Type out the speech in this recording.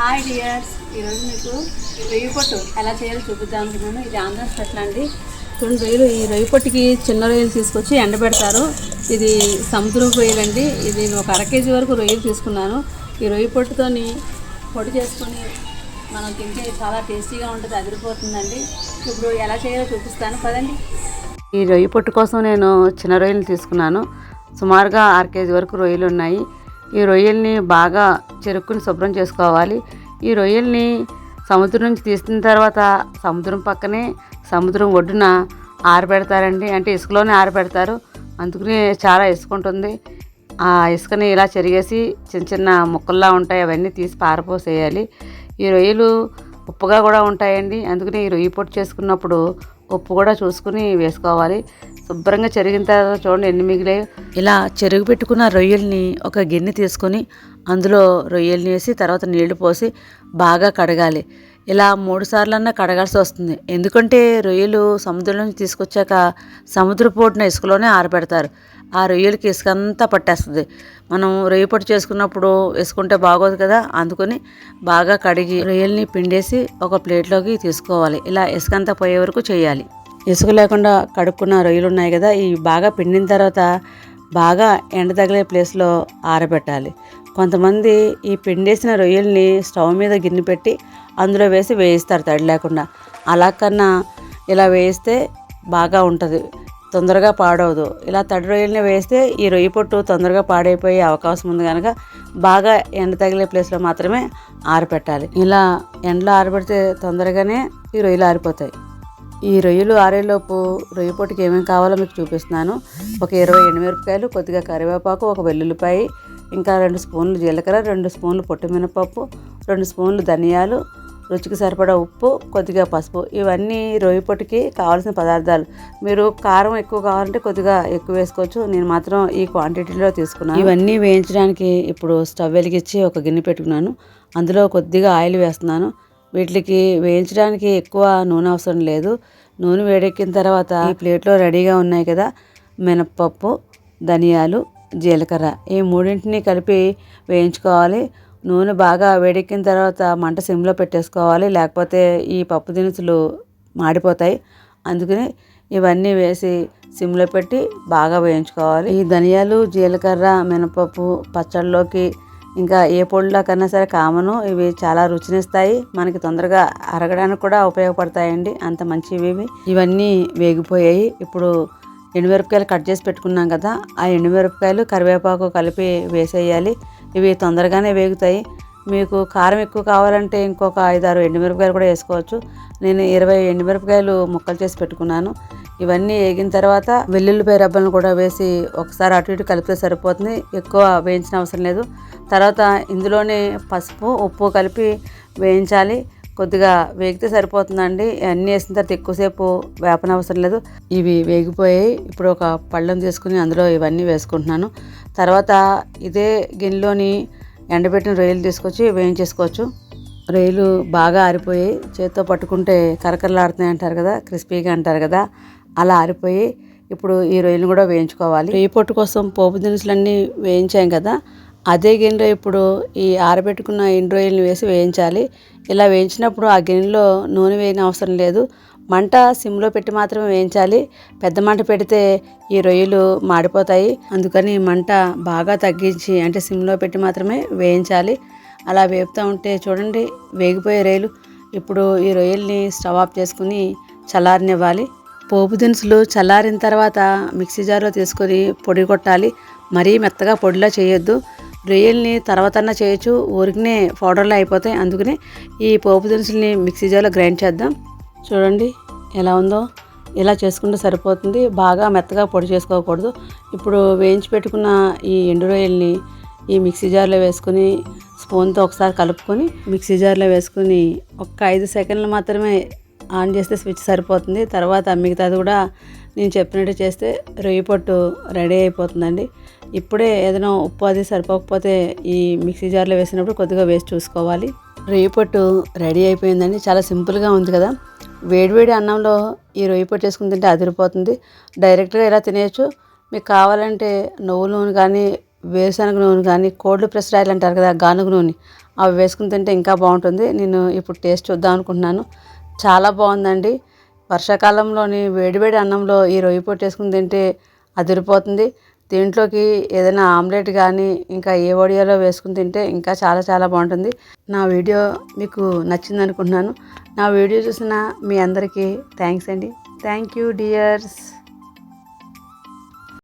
Hi dears. ఈరోజు మీకు రొయ్యి పొట్టు ఎలా చేయాలో చూపిద్దాం అనుకున్నాను ఇది ఆంధ్ర స్పెషల్ అండి. చూడండి రొయ్యలు ఈ రొయ్యి పొట్టుకి చిన్న రొయ్యలు తీసుకొచ్చి ఎండబెడతారు. ఇది సముద్రం రొయ్యలు అండి. ఇది నేను ఒక అర కేజీ వరకు రొయ్యలు తీసుకున్నాను. ఈ రొయ్యి పొట్టుతోని పొడి చేసుకొని మనం తింటే చాలా టేస్టీగా ఉంటుంది అదిరిపోతుందండి. ఇప్పుడు ఎలా చేయాలో చూపిస్తాను. పదండి. ఈ రొయ్యి పొట్టు కోసం నేను చిన్న రొయ్యలు తీసుకున్నాను. సుమారుగా ఆరు కేజీ వరకు రొయ్యలు ఉన్నాయి. ఈ రొయ్యల్ని బాగా చెరుక్కుని శుభ్రం చేసుకోవాలి. ఈ రొయ్యల్ని సముద్రం నుంచి తీసిన తర్వాత సముద్రం పక్కనే సముద్రం ఒడ్డున ఆరబెడతారండి. అంటే ఇసుకలోనే ఆరబెడతారు. అందుకని చాలా ఇసుక ఉంటుంది. ఆ ఇసుకని ఇలా చెరిగేసి చిన్న చిన్న ముక్కల్లా ఉంటాయి. అవన్నీ తీసి పారపోసేయాలి. ఈ రొయ్యలు ఉప్పుగా కూడా ఉంటాయండి. అందుకని ఈ రొయ్యి పొట్టు చేసుకున్నప్పుడు ఉప్పు కూడా చూసుకుని వేసుకోవాలి. శుభ్రంగా చెరిగిన తర్వాత చూడండి ఎన్ని మిగిలాయి. ఇలా చెరుగు పెట్టుకున్న రొయ్యల్ని ఒక గిన్నె తీసుకొని అందులో రొయ్యల్ని వేసి తర్వాత నీళ్ళు పోసి బాగా కడగాలి. ఇలా మూడు సార్లన్నా కడగాల్సి వస్తుంది. ఎందుకంటే రొయ్యలు సముద్రం నుంచి తీసుకొచ్చాక సముద్రపోటున ఇసుకలోనే ఆరబెడతారు. ఆ రొయ్యలకి ఇసుక అంతా పట్టేస్తుంది. మనం రొయ్య పొట్టు చేసుకున్నప్పుడు వేసుకుంటే బాగోదు కదా? అందుకొని బాగా కడిగి రొయ్యల్ని పిండేసి ఒక ప్లేట్లోకి తీసుకోవాలి. ఇలా ఇసుకంతా పోయే వరకు చేయాలి. ఇసుక లేకుండా కడుక్కున్న రొయ్యలు ఉన్నాయి కదా ఇవి బాగా పిండిన తర్వాత బాగా ఎండ తగిలే ప్లేస్లో ఆరబెట్టాలి. కొంతమంది ఈ పిండేసిన రొయ్యల్ని స్టవ్ మీద గిన్నె పెట్టి అందులో వేసి వేయిస్తారు తడి లేకుండా. అలా కన్నా ఇలా వేయిస్తే బాగా ఉంటుంది తొందరగా పాడవదు. ఇలా తడి రొయ్యల్ని వేస్తే ఈ రొయ్య పొట్టు తొందరగా పాడైపోయే అవకాశం ఉంది కనుక బాగా ఎండ తగిలే ప్లేస్లో మాత్రమే ఆరబెట్టాలి. ఇలా ఎండలో ఆరబెడితే తొందరగానే ఈ రొయ్యలు ఆరిపోతాయి. ఈ రొయ్యలు ఆరేలోపు రొయ్య పొట్టుకి ఏమేమి కావాలో మీకు చూపిస్తున్నాను. ఒక ఇరవై ఎండుమిరపకాయలు కొద్దిగా కరివేపాకు ఒక వెల్లుల్లిపాయ ఇంకా రెండు స్పూన్లు జీలకర్ర రెండు స్పూన్లు పొట్టు మినపప్పు రెండు స్పూన్లు ధనియాలు రుచికి సరిపడా ఉప్పు కొద్దిగా పసుపు. ఇవన్నీ రొయ్య పొట్టుకి కావాల్సిన పదార్థాలు. మీరు కారం ఎక్కువ కావాలంటే కొద్దిగా ఎక్కువ వేసుకోవచ్చు. నేను మాత్రం ఈ క్వాంటిటీలో తీసుకున్నాను. ఇవన్నీ వేయించడానికి ఇప్పుడు స్టవ్ వెలిగించి ఒక గిన్నె పెట్టుకున్నాను. అందులో కొద్దిగా ఆయిల్ వేస్తున్నాను. వీటికి వేయించడానికి ఎక్కువ నూనె అవసరం లేదు. నూనె వేడెక్కిన తర్వాత ఈ ప్లేట్లో రెడీగా ఉన్నాయి కదా మినప్పప్పు ధనియాలు జీలకర్ర. ఈ మూడింటిని కలిపి వేయించుకోవాలి. నూనె బాగా వేడెక్కిన తర్వాత మంట సిమ్లో పెట్టేసుకోవాలి. లేకపోతే ఈ పప్పు దినుసులు మాడిపోతాయి. అందుకని ఇవన్నీ వేసి సిమ్లో పెట్టి బాగా వేయించుకోవాలి. ఈ ధనియాలు జీలకర్ర మినపప్పు పచ్చళ్ళలోకి ఇంకా ఏ పొడిలోకైనా సరే కామను ఇవి చాలా రుచినిస్తాయి. మనకి తొందరగా అరగడానికి కూడా ఉపయోగపడతాయండి. అంత మంచివి ఇవి. ఇవన్నీ వేగిపోయాయి. ఇప్పుడు ఎండుమిరపకాయలు కట్ చేసి పెట్టుకున్నాం కదా ఆ ఎండుమిరపకాయలు కరివేపాకు కలిపి వేసేయాలి. ఇవి తొందరగానే వేగుతాయి. మీకు కారం ఎక్కువ కావాలంటే ఇంకొక ఐదారు ఎండుమిరపకాయలు కూడా వేసుకోవచ్చు. నేను ఇరవై ఎండుమిరపకాయలు ముక్కలు చేసి పెట్టుకున్నాను. ఇవన్నీ వేగిన తర్వాత వెల్లుల్లిపాయ రబ్బలను కూడా వేసి ఒకసారి అటు ఇటు కలిపితే సరిపోతుంది. ఎక్కువ వేయించిన అవసరం లేదు. తర్వాత ఇందులోనే పసుపు ఉప్పు కలిపి వేయించాలి. కొద్దిగా వేగితే సరిపోతుందండి. అన్నీ వేసిన తర్వాత ఎక్కువసేపు వేపన అవసరం లేదు. ఇవి వేగిపోయాయి. ఇప్పుడు ఒక పళ్ళం తీసుకుని అందులో ఇవన్నీ వేసుకుంటున్నాను. తర్వాత ఇదే గిన్నెలోని ఎండబెట్టిన రొయ్యలు తీసుకొచ్చి వేయించేసుకోవచ్చు. రొయ్యలు బాగా ఆరిపోయి చేత్తో పట్టుకుంటే కరకరలాడుతున్నాయి అంటారు కదా క్రిస్పీగా అంటారు కదా అలా ఆరిపోయి ఇప్పుడు ఈ రొయ్యలు కూడా వేయించుకోవాలి. రొయ్యి పొట్టు కోసం పోపు దినుసులన్నీ వేయించాం కదా అదే గిన్నెలో ఇప్పుడు ఈ ఆరబెట్టుకున్న ఎండు రొయ్యలను వేసి వేయించాలి. ఇలా వేయించినప్పుడు ఆ గిన్నెలో నూనె వేయని అవసరం లేదు. మంట సిమ్లో పెట్టి మాత్రమే వేయించాలి. పెద్ద మంట పెడితే ఈ రొయ్యలు మాడిపోతాయి. అందుకని మంట బాగా తగ్గించి అంటే సిమ్లో పెట్టి మాత్రమే వేయించాలి. అలా వేపుతూ ఉంటే చూడండి వేగిపోయే రొయ్యలు. ఇప్పుడు ఈ రొయ్యల్ని స్టవ్ ఆఫ్ చేసుకుని చల్లారనివ్వాలి. పోపు దినుసులు చల్లారిన తర్వాత మిక్సీ జార్లో తీసుకొని పొడి కొట్టాలి. మరీ మెత్తగా పొడిలా చేయొద్దు. రొయ్యల్ని తర్వాతన్నా చేయొచ్చు ఊరికనే పౌడర్లో అయిపోతాయి. అందుకని ఈ పోపు దినుసుల్ని మిక్సీ జార్లో గ్రైండ్ చేద్దాం. చూడండి ఎలా ఉందో. ఇలా చేసుకుంటే సరిపోతుంది. బాగా మెత్తగా పొడి చేసుకోకూడదు. ఇప్పుడు వేయించి పెట్టుకున్న ఈ ఎండు రొయ్యల్ని ఈ మిక్సీ జార్లో వేసుకుని స్పూన్తో ఒకసారి కలుపుకొని మిక్సీ జార్లో వేసుకుని ఒక్క ఐదు సెకండ్లు మాత్రమే ఆన్ చేస్తే స్విచ్ సరిపోతుంది. తర్వాత మిగతాది కూడా నేను చెప్పినట్టు చేస్తే రొయ్యి పొట్టు రెడీ అయిపోతుందండి. ఇప్పుడే ఏదైనా ఉప్పు అది సరిపోకపోతే ఈ మిక్సీ జార్లో వేసినప్పుడు కొద్దిగా వేసి చూసుకోవాలి. రొయ్యి పొట్టు రెడీ అయిపోయిందండి. చాలా సింపుల్గా ఉంది కదా. వేడివేడి అన్నంలో ఈ రొయ్యి పొట్టు వేసుకుని తింటే అదిరిపోతుంది. డైరెక్ట్గా ఇలా తినేయచ్చు. మీకు కావాలంటే నువ్వుల నూనె కానీ వేరుశనగ నూనె కానీ కోళ్ళు ప్రెస్డ్ ఆయిల్ అంటారు కదా గానుగ నూనె అవి వేసుకుని తింటే ఇంకా బాగుంటుంది. నేను ఇప్పుడు టేస్ట్ చూద్దాం అనుకుంటున్నాను. చాలా బాగుందండి. వర్షాకాలంలోని వేడివేడి అన్నంలో ఈ రొయ్యి పొట్టు వేసుకుని తింటే అదిరిపోతుంది. దీంట్లోకి ఏదైనా ఆమ్లెట్ కానీ ఇంకా ఏ వడియాలో వేసుకుని తింటే ఇంకా చాలా చాలా బాగుంటుంది. నా వీడియో మీకు నచ్చింది అనుకుంటున్నాను. నా వీడియో చూసిన మీ అందరికీ థ్యాంక్స్ అండి. Thank you dears.